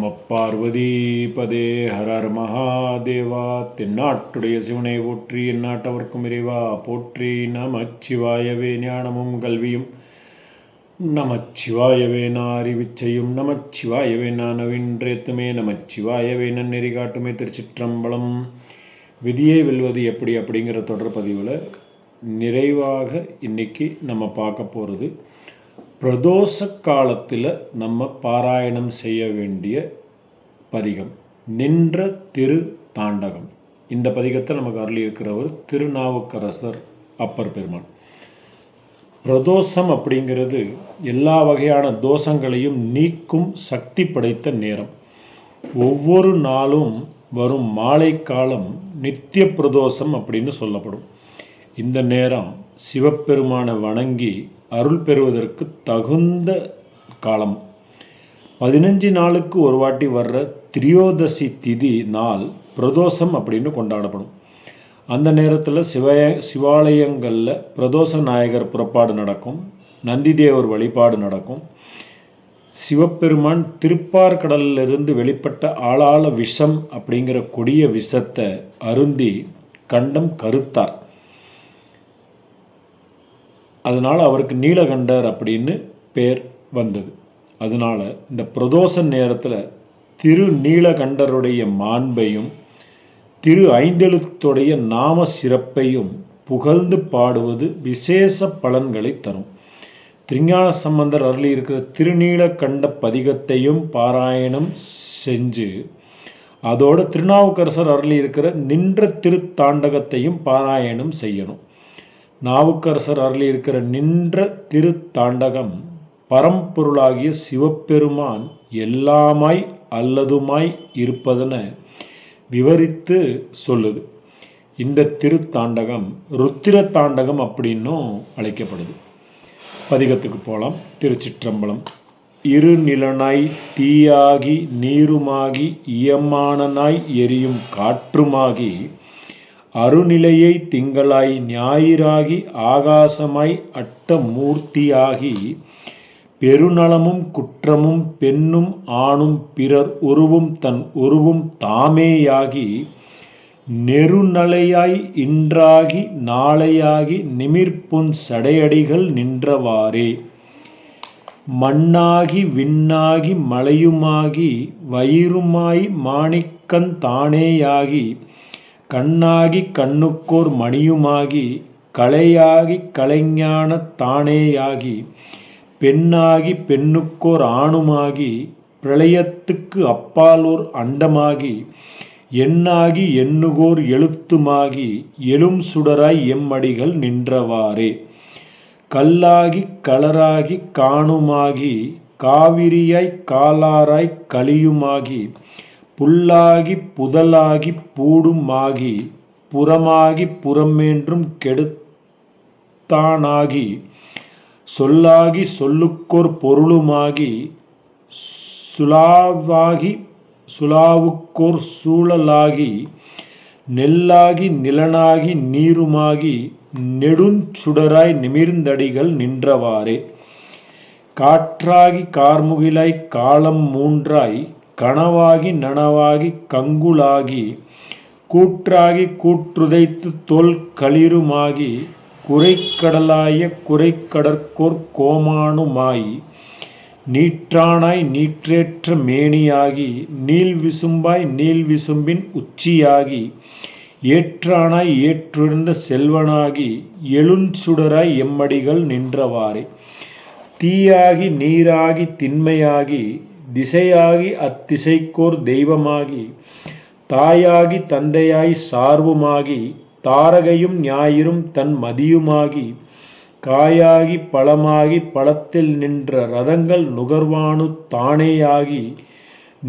நம பார்வதி பதே ஹரர் மகாதேவா தென்னாட்டுடைய சிவனை போற்றி எந்நாட்டவர்க்கும் இறைவா போற்றி நமச்சிவாயவே ஞானமும் கல்வியும். நமச்சிவாயவே நாரிவிச்சையும் நமச்சிவாயவே நானவின்றேத்துமே நமச்சிவாயவே நன்னெறி காட்டுமே திருச்சிற்றம்பலம். விதியை வெல்வது எப்படி அப்படிங்கிற தொடர் பதிவில் நிறைவாக இன்னைக்கு நம்ம பார்க்க போகிறது பிரதோஷ காலத்தில் நம்ம பாராயணம் செய்ய வேண்டிய பதிகம் நின்ற திரு தாண்டகம். இந்த பதிகத்தை நமக்கு அருளியிருக்கிறவர் திருநாவுக்கரசர் அப்பர் பெருமான். பிரதோஷம் அப்படிங்கிறது எல்லா வகையான தோஷங்களையும் நீக்கும் சக்தி படைத்த நேரம். ஒவ்வொரு நாளும் வரும் மாலை காலம் நித்திய பிரதோஷம் அப்படின்னு சொல்லப்படும். இந்த நேரம் சிவபெருமானை வணங்கி அருள் பெறுவதற்கு தகுந்த காலம். பதினஞ்சு நாளுக்கு ஒரு வாட்டி வர்ற திரியோதசி திதி நாள் பிரதோஷம் அப்படின்னு கொண்டாடப்படும். அந்த நேரத்தில் சிவய சிவாலயங்களில் பிரதோஷ நாயகர் புறப்பாடு நடக்கும். நந்திதேவர் வழிபாடு நடக்கும். சிவபெருமான் திருப்பார்கடலிலிருந்து வெளிப்பட்ட ஆளாள விஷம் அப்படிங்கிற கொடிய விஷத்தை அருந்தி கண்டம் கருத்தார். அதனால் அவருக்கு நீலகண்டர் அப்படின்னு பேர் வந்தது. அதனால் இந்த பிரதோஷ நேரத்தில் திரு நீலகண்டருடைய மாண்பையும் திரு ஐந்தெழுத்துடைய நாம சிறப்பையும் புகழ்ந்து பாடுவது விசேஷ பலன்களை தரும். திருஞான சம்பந்தர் அருளி இருக்கிற திருநீலகண்ட பதிகத்தையும் பாராயணம் செஞ்சு அதோடு திருநாவுக்கரசர் அருளி இருக்கிற நின்ற திருத்தாண்டகத்தையும் பாராயணம் செய்யணும். நாவுக்கரசர் அருளி இருக்கிற நின்ற திருத்தாண்டகம் பரம்பொருளாகிய சிவபெருமான் எல்லாமாய் அல்லதுமாய் இருப்பதென விவரித்து சொல்லுது. இந்த திருத்தாண்டகம் ருத்திர தாண்டகம் அப்படின்னும் அழைக்கப்படுது. பதிகத்துக்கு போகலாம் திருச்சிற்றம்பலம். இருநிலனாய் தீயாகி நீருமாகி இயமானனாய் எரியும் காற்றுமாகி அருநிலையை திங்களாய் ஞாயிறாகி ஆகாசமாய் அட்டமூர்த்தியாகி பெருநலமும் குற்றமும் பெண்ணும் ஆணும் பிறர் உருவும் தன் உருவும் தாமேயாகி நெருநலையாய் இன்றாகி நாளையாகி நிமிர்ப்புன் சடையடிகள் நின்றவாறே. மண்ணாகி விண்ணாகி மலையுமாகி வயிறுமாய் மாணிக்கந் தானேயாகி கண்ணாகி கண்ணுக்கோர் மணியுமாகி கலையாகி கலைஞான தானேயாகி பெண்ணாகி பெண்ணுக்கோர் ஆணுமாகி பிரளயத்துக்கு அப்பாலோர் அண்டமாகி எண்ணாகி எண்ணுகோர் எழுத்துமாகி எழும் சுடராய் எம்மடிகள் நின்றவாறே. கல்லாகி கலராகி காணுமாகி காவிரியாய் காலாராய் கலியுமாகி புல்லாகி புதலாகி பூடுமாகி புறமாகி புறமேன்றும் கெடுத்தானாகி சொல்லாகி சொல்லுக்கோர் பொருளுமாகி சுலாவாகி சுலாவுக்கோர் சூழலாகி நெல்லாகி நிலனாகி நீருமாகி நெடுஞ்சுடராய் நிமிர்ந்தடிகள் நின்றவாறே. காற்றாகி கார்முகிலாய் காலம் மூன்றாய் கனவாகி நனவாகி கங்குலாகி கூற்றாகி கூற்றுதைத்து தோல் களிருமாகி குறைக்கடலாய குறைக்கடற்கோர் கோமானுமாய் நீற்றானாய் நீற்றேற்ற மேனியாகி நீள் விசும்பாய் நீள் விசும்பின் உச்சியாகி ஏற்றானாய் ஏற்றிருந்த செல்வனாகி எழுஞ்சுடராய் எம்மடிகள் நின்றவாறே. தீயாகி நீராகி திண்மையாகி திசையாகி அத்திசைக்கோர் தெய்வமாகி தாயாகி தந்தையாய் சார்புமாகி தாரகையும் ஞாயிறும் தன் மதியுமாகி காயாகி பழமாகி பழத்தில் நின்ற ரதங்கள் நுகர்வானு தானேயாகி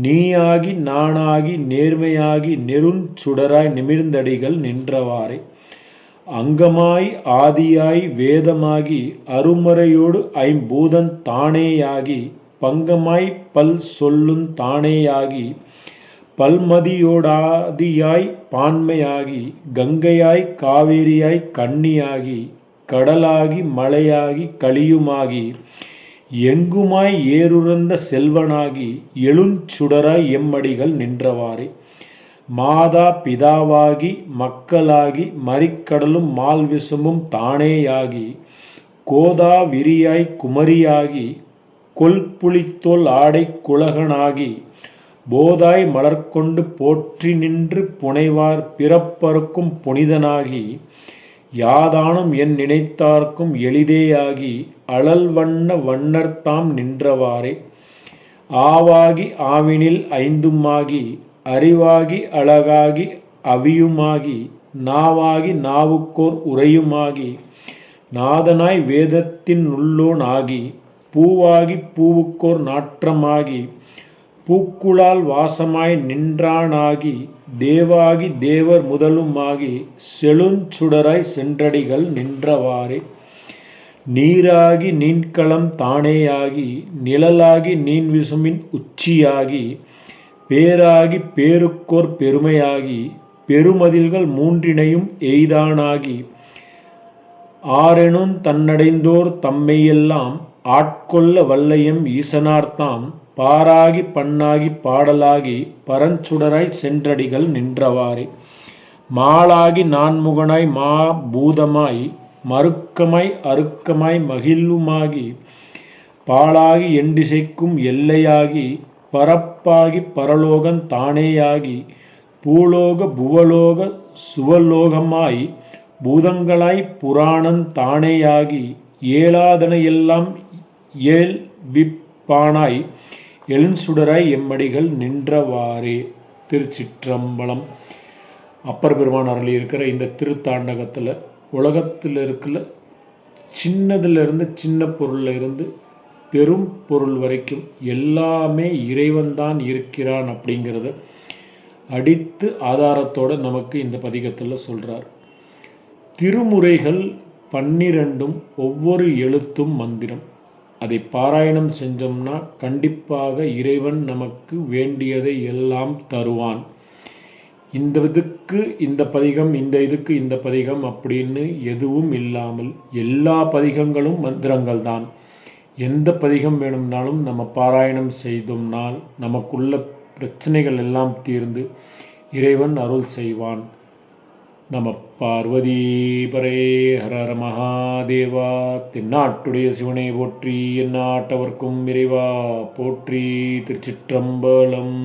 நீயாகி நானாகி நேர்மையாகி நெருஞ்சுடராய் நிமிர்ந்தடிகள் நின்றவாறே. அங்கமாய் ஆதியாய் வேதமாகி அருமறையோடு ஐம்பூதன் தானேயாகி பங்கமாய் பல் சொல்லுந் தானேயாகி பல்மதியோடாதியாய் பான்மையாகி கங்கையாய் காவேரியாய் கண்ணியாகி கடலாகி மலையாகி களியுமாகி எங்குமாய் ஏறுறந்த செல்வனாகி எழுஞ்சுடராய் எம்மடிகள் நின்றவாறே. மாதா பிதாவாகி மக்களாகி மறிக்கடலும் மால்விசும்பும் தானேயாகி கோதா விரியாய் குமரியாகி கொல்புளித்தோல் ஆடை குலகனாகி போதாய் மலர்கொண்டு போற்றி நின்று புனைவார் பிறப்பறுக்கும் புனிதனாகி யாதானும் என் நினைத்தார்க்கும் எளிதேயாகி அழல் வண்ண வண்ணர்தாம் நின்றவாறே. ஆவாகி ஆவினில் ஐந்துமாகி அறிவாகி அழகாகி அவியுமாகி நாவாகி நாவுக்கோர் உரையுமாகி நாதனாய் வேதத்தின் உள்ளோன் ஆகி பூவாகி பூவுக்கோர் நாற்றமாகி பூக்குழால் வாசமாய் நின்றானாகி தேவாகி தேவர் முதலுமாகி செழுஞ்சுடராய் சென்றடிகள் நின்றவாறே. நீராகி நீன்களம் தானேயாகி நிழலாகி நீன் விசுமின் உச்சியாகி பேராகி பேருக்கோர் பெருமையாகி பெருமதில்கள் மூன்றினையும் எய்தானாகி. ஆரெனும் தன்னடைந்தோர் தம்மையெல்லாம் ஆட்கொள்ள வல்லையம் ஈசனார்த்தாம். பாராகி பண்ணாகி பாடலாகி பரஞ்சுடராய் சென்றடிகள் நின்றவாறே. மாளாகி நான்முகனாய் மா பூதமாய் மறுக்கமாய் அருக்கமாய் மகிழ்வுமாகி பாழாகி எண்டிசைக்கும் எல்லையாகி பரப்பாகி பரலோகன் தானேயாகி பூலோக புவலோக சுவலோகமாய் பூதங்களாய் புராணன் தானேயாகி ஏலாதன எல்லாம் ஏல் விப்பானாய் எழுஞ்சுடராய் எம்மடிகள் நின்றவாறே திருச்சிற்றம்பலம். அப்பர் பெருமான் அருளி இருக்கிற இந்த திருத்தாண்டகத்தில் உலகத்தில் இருக்கிற சின்னதுலேருந்து சின்ன பொருளில் இருந்து பெரும் பொருள் வரைக்கும் எல்லாமே இறைவன்தான் இருக்கிறான் அப்படிங்கிறத அடித்து ஆதாரத்தோடு நமக்கு இந்த பதிகத்தில் சொல்கிறார் திருமுறைகள் பன்னிரண்டும் ஒவ்வொரு எழுத்தும் மந்திரம். அதை பாராயணம் செஞ்சோம்னா கண்டிப்பாக இறைவன் நமக்கு வேண்டியதை எல்லாம் தருவான். இந்த இதுக்கு இந்த பதிகம் இந்த இதுக்கு இந்த பதிகம் அப்படின்னு எதுவும் இல்லாமல் எல்லா பதிகங்களும் மந்திரங்கள் தான் எந்த பதிகம் வேணும்னாலும் நம்ம பாராயணம் செய்தோம்னால் நமக்குள்ள பிரச்சனைகள் எல்லாம் தீர்ந்து இறைவன் அருள் செய்வான். நம பார்வதி பரே ஹர மகாதேவா. தென்னாட்டுடைய சிவனை போற்றி எந்நாட்டவர்க்கும் இறைவா போற்றி திருச்சிற்றம்பலம்.